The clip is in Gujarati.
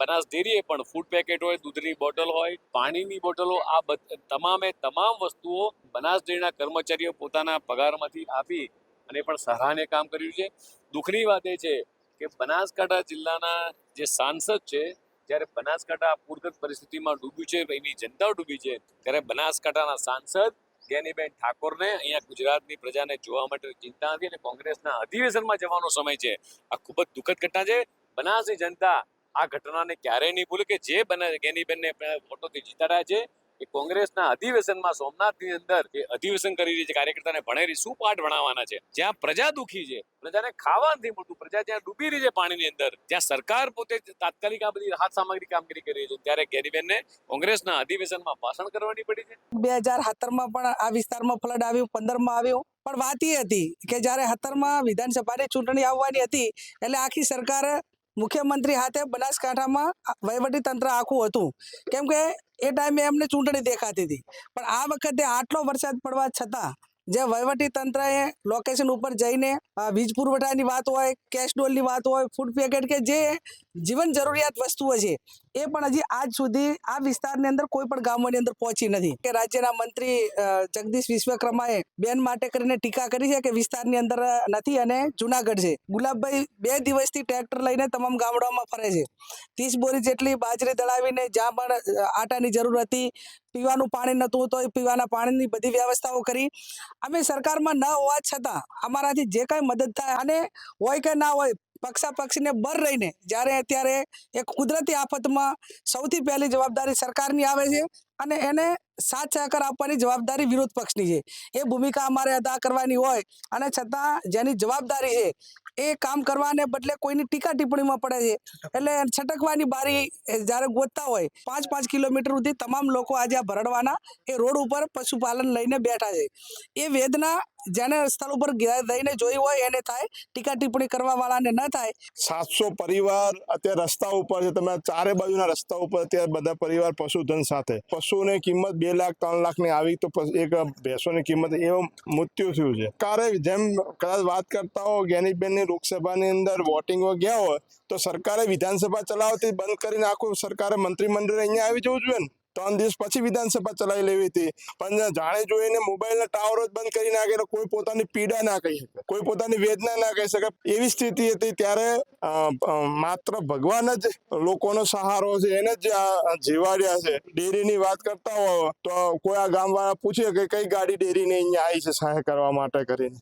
બનાસ ડેરીએ પણ ફૂડ પેકેટ હોય, દૂધની બોટલ હોય, પાણીની બોટલો આ તમામે તમામ વસ્તુઓ બનાસ ડેરીના કર્મચારીઓ પોતાના પગારમાંથી આપી અને પણ સરાહનીય કામ કર્યું છે. દુઃખની વાત એ છે કે બનાસકાંઠા જિલ્લાના જે સાંસદ છે, જ્યારે બનાસકાંઠા પૂરગત પરિસ્થિતિમાં ડૂબ્યું છે, એની જનતા ડૂબી છે, ત્યારે બનાસકાંઠાના સાંસદ જ્ઞાનીબેન ઠાકોરને અહીંયા ગુજરાતની પ્રજાને જોવા માટે ચિંતા હતી અને કોંગ્રેસના અધિવેશનમાં જવાનો સમય છે. આ ખૂબ જ દુઃખદ ઘટના છે. બનાસની જનતા આ ઘટનાને ક્યારેય નહીં ભૂલે કે જે બને ગેનીબેનને ફોટોથી જીતાડ્યા છે, એ કોંગ્રેસના અધિવેશનમાં સોમનાથની અંદર જે અધિવેશન કરી રહી છે, કાર્યકર્તાને ભણેરી, શું પાઠ ભણાવવાના છે? જ્યાં પ્રજા દુખી છે, પ્રજાને ખાવા નથી મળતું, પ્રજા જ્યાં ડૂબી રહી છે પાણીની અંદર, જ્યાં સરકાર પોતે તાત્કાલિક આ બધી રાહત સામગ્રી કામગીરી કરી રહી છે, ત્યારે ગેરીબેનને કોંગ્રેસના અધિવેશનમાં ભાષણ કરવાની પડી છે. બે હજાર સત્તરમાં પણ આ વિસ્તારમાં ફ્લડ આવ્યું, પંદરમાં આવ્યું. પણ વાત એ હતી કે જ્યારે સત્તરમાં વિધાનસભાની ચૂંટણી આવવાની હતી, એટલે આખી સરકાર મુખ્યમંત્રી હાથે બનાસકાંઠામાં તંત્ર આખું હતું. કેમ કે એ ટાઈમે એમને ચૂંટણી દેખાતી હતી. પણ આ વખતે આટલો વરસાદ પડવા છતાં જે વહીવટી તંત્રએ લોકેશન ઉપર જઈને વીજ પુરવઠાની વાત હોય કેશ ડોલની વાત હોય ફૂડ પેકેટ કે જે જીવન જરૂરિયાત વસ્તુઓ છે એ પણ હજી આજ સુધી આ વિસ્તારની અંદર કોઈ પણ ગામોની અંદર પહોંચી નથી. કે રાજ્યના મંત્રી જગદીશ વિશ્વકર્માએ બેન માટે કરીને ટીકા કરી છે કે વિસ્તારની અંદર નથી અને જુનાગઢ છે. ગુલાબભાઈ બે દિવસથી ટ્રેક્ટર લઈને તમામ ગામડાઓમાં ફરે છે. ત્રીસ બોરી જેટલી બાજરી દળાવીને જ્યાં પણ આટાની જરૂર હતી, પીવાનું પાણી નહોતું તો એ પીવાના પાણીની બધી વ્યવસ્થાઓ કરી. અમે સરકારમાં ન હોવા છતાં અમારાથી જે કાંઈ મદદ થાય અને હોય કે ના હોય પક્ષા પક્ષીને બર રહીને જ્યારે અત્યારે એક કુદરતી આફતમાં સૌથી પહેલી જવાબદારી સરકારની આવે છે. અને એને સાથ સહકાર આપવાની જવાબદારી વિરોધ પક્ષની છે. એ ભૂમિકા અમારે અદા કરવાની હોય અને છતાં જેની જવાબદારી છે, એ કામ કરવાને બદલે કોઈની ટીકા ટિપ્પણીમાં પડે છે. એટલે છટકવાની બારી જ્યારે ગોતતા હોય, પાંચ પાંચ કિલોમીટર સુધી તમામ લોકો આજે આ ભરડવાના એ રોડ ઉપર પશુપાલન લઈને બેઠા છે. એ વેદના જેને સ્થળ ઉપર રહીને જોઈ હોય એને થાય, ટીકા ટિપ્પણી કરવા વાળાને ન થાય. સાતસો પરિવાર અત્યારે રસ્તા ઉપર છે. તમે ચારે બાજુના રસ્તા ઉપર અત્યારે બધા પરિવાર પશુધન સાથે. પશુની કિંમત બે લાખ, ત્રણ લાખની આવી તો એક ભેંસોની કિંમત એવું મૃત્યુ થયું છે. કારે જેમ કદાચ વાત કરતા હો જ્ઞાનીબેનની લોકસભાની અંદર વોટિંગો ગયા હોય, તો સરકારે વિધાનસભા ચલાવતી બંધ કરીને આખું સરકારે મંત્રીમંડળ અહીંયા આવી જવું જોઈએ ને? ત્રણ દિવસ પછી વિધાનસભા ચલાવી લેવી હતી. પણ જાણે જોઈને મોબાઈલના ટાવરો જ બંધ કરી નાખે કોઈ પોતાની પીડા ના કહી શકે, કોઈ પોતાની વેદના ના કહી શકે. એવી સ્થિતિ હતી ત્યારે માત્ર ભગવાન જ લોકોનો સહારો છે, એને જ જીવાડ્યા છે. ડેરીની વાત કરતા હોય તો કોઈ આ ગામવાળા પૂછે કે કઈ ગાડી ડેરીને અહીંયા આવી છે, સહાય કરવા માટે કરીને.